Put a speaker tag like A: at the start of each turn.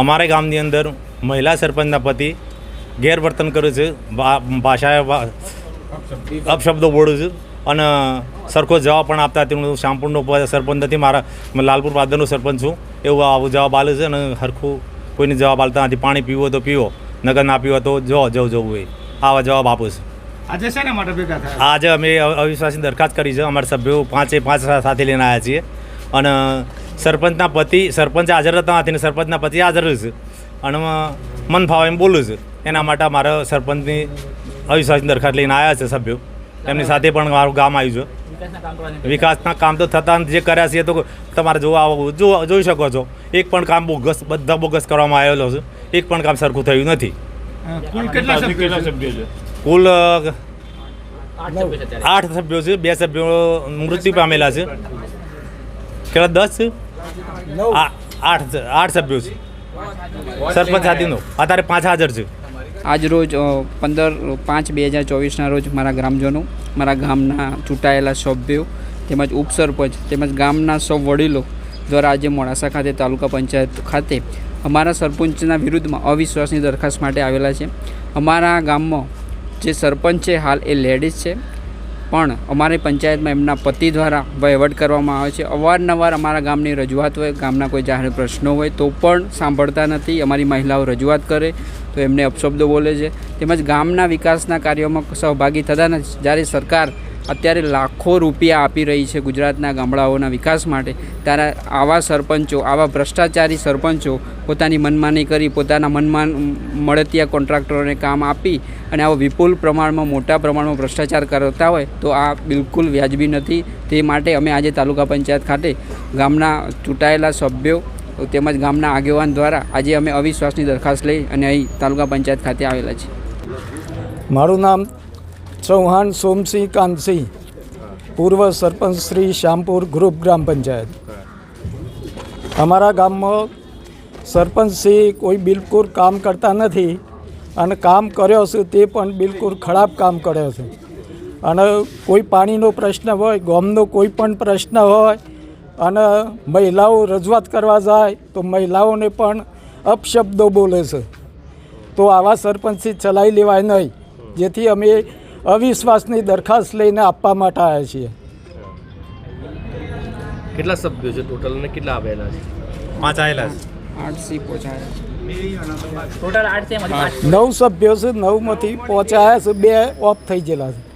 A: અમારા ગામની અંદર મહિલા સરપંચના પતિ ગેરવર્તન કરે છે ભાષા ભાષાએ અપશબ્દો બોલું છું અને સરખો જવાબ પણ આપતા હતી હું શામપુરનો સરપંચ નથી. મારા લાલપુર પાદરનો સરપંચ છું. એવું આવો જવાબ આલે છે અને સરખું કોઈને જવાબ આપતા નથી. પાણી પીવો તો પીવો નગર ના પીવો તો જો જવું જવું હોય. આવા જવાબ આપું છું.
B: આજે શેના માટે ભેગા થયા?
A: આજે અમે અવિશ્વાસની દરખાસ્ત કરી છે. અમારા સભ્યો પાંચે પાંચ સાથે લઈને આવ્યા છીએ. અને સરપંચના પતિ સરપંચ હાજર હતા નથી ને સરપંચના પતિ હાજર છે અને મન ફાવે એમ બોલું છું. એના માટે મારા સરપંચની અવિશ્વાસની દરખાસ્ત લઈને આવ્યા છે સભ્યો. એમની સાથે પણ મારું ગામ આવ્યું છે. વિકાસના કામ તો થતા જે કર્યા છે એ તો તમારે જોવા આવો જોઈ શકો છો. એક પણ કામ બોગસ બધા બોગસ કરવામાં આવેલો છે. એક પણ કામ સરખું થયું નથી.
B: કુલ કેટલા સભ્યો છે?
A: કુલ આઠ સભ્યો છે. બે સભ્યો મૃત્યુ પામેલા છે. કેટલા દસ? આઠ આઠ સભ્યો છે. સરપંચ સાથીનો અત્યારે પાંચ હાજર છે.
C: આજ રોજ પંદર પાંચ બે હજાર ચોવીસના રોજ મારા ગ્રામજનો મારા ગામના ચૂંટાયેલા સભ્યો તેમજ ઉપસરપંચ તેમજ ગામના સૌ વડીલો દ્વારા આજે મોડાસા ખાતે તાલુકા પંચાયત ખાતે અમારા સરપંચના વિરુદ્ધમાં અવિશ્વાસની દરખાસ્ત માટે આવેલા છે. અમારા ગામમાં જે સરપંચ છે હાલ એ લેડીઝ છે. પણ અમારી પંચાયતમાં એમના પતિ દ્વારા વહીવટ કરવામાં આવે છે. અવારનવાર અમારા ગામની રજૂઆત હોય, ગામના કોઈ જાહેર પ્રશ્નો હોય તો પણ સાંભળતા નથી. અમારી મહિલાઓ રજૂઆત કરે તો એમને અપશબ્દો બોલે છે. તેમજ ગામના વિકાસના કાર્યોમાં સહભાગી થતા નથી. જ્યારે સરકાર અત્યારે લાખો રૂપિયા આપી રહી છે ગુજરાતના ગામડાઓના વિકાસ માટે. ત્યારે આવા સરપંચો, આવા ભ્રષ્ટાચારી સરપંચો પોતાની મનમાની કરી, પોતાના મનમાં મળતિયા કોન્ટ્રાક્ટરોને કામ આપી અને આવો વિપુલ પ્રમાણમાં, મોટા પ્રમાણમાં ભ્રષ્ટાચાર કરતા હોય તો આ બિલકુલ વ્યાજબી નથી. તે માટે અમે આજે તાલુકા પંચાયત ખાતે ગામના ચૂંટાયેલા સભ્યો તેમજ ગામના આગેવાન દ્વારા આજે અમે અવિશ્વાસની દરખાસ્ત લઈ અને અહીં તાલુકા પંચાયત ખાતે આવેલા છીએ.
D: મારું નામ ચૌહાણ સોમસિંહ કાનસિંહ, પૂર્વ સરપંચ શ્રી શ્યામપુર ગ્રુપ ગ્રામ પંચાયત. અમારા ગામમાં સરપંચશ્રી કોઈ બિલકુલ કામ કરતા નથી અને કામ કર્યો છે તે પણ બિલકુલ ખરાબ કામ કર્યો છે. અને કોઈ પાણીનો પ્રશ્ન હોય, ગામનો કોઈ પણ પ્રશ્ન હોય અને મહિલાઓ રજૂઆત કરવા જાય તો મહિલાઓને પણ અપશબ્દો બોલે છે. તો આવા સરપંચથી ચલાવી લેવાય નહીં. જેથી અમે અવિશ્વાસની દરખાસ્ત લઈને આપવા માટે આવ્યા છીએ.
E: કેટલા સભ્યો છે ટોટલ અને કેટલા આવેલા છે?
A: પાંચ આવેલા છે.
C: આઠ સી પહોંચાયા
D: નવ સભ્યો છે નવમાંથી પહોંચાયા છે બે ઓફ થઈ ગયેલા છે.